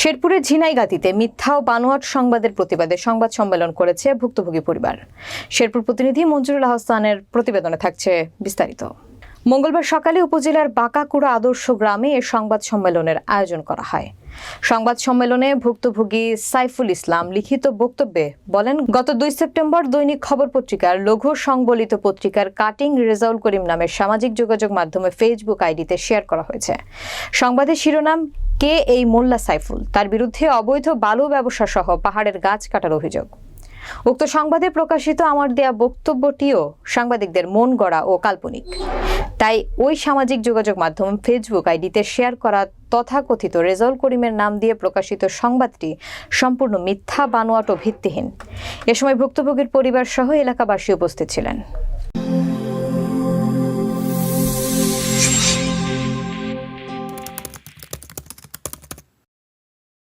শেরপুরের ঝিনাইগাতিতে মিথ্যা ও বানোয়াট সংবাদের প্রতিবাদে সংবাদ সম্মেলন করেছে ভুক্তভোগী পরিবার। শেরপুর প্রতিনিধি মঞ্জুরুল আহসানের প্রতিবেদনে থাকছে বিস্তারিত। মঙ্গলবার সকালে উপজেলার বাঁকাকুড়া আদর্শ গ্রামে এ সংবাদ সম্মেলনের আয়োজন করা হয়। সংবাদ সম্মেলনে ভুক্তভোগী সাইফুল ইসলাম লিখিত বক্তব্যে বলেন, গত দুই সেপ্টেম্বর দৈনিক খবর পত্রিকার লঘু সংবলিত পত্রিকার কাটিং রেজাউল করিম নামের সামাজিক যোগাযোগ মাধ্যমে ফেসবুক আইডিতে শেয়ার করা হয়েছে। সংবাদের শিরোনাম কে এই মোল্লা সাইফুল? তার বিরুদ্ধে অবৈধ বালু ব্যবসা সহ পাহাড়ের গাছ কাটার অভিযোগ। উক্ত সংবাদে প্রকাশিত আমার দেয়া বক্তব্যটিও সাংবাদিকদের মন গড়া ও কাল্পনিক। তাই ওই সামাজিক যোগাযোগ মাধ্যম ফেসবুক আইডিতে শেয়ার করা তথাকথিত রেজল করিমের নাম দিয়ে প্রকাশিত সংবাদটি সম্পূর্ণ মিথ্যা, বানোয়াট ও ভিত্তিহীন। এ সময় ভুক্তভোগীর পরিবার সহ এলাকাবাসী উপস্থিত ছিলেন।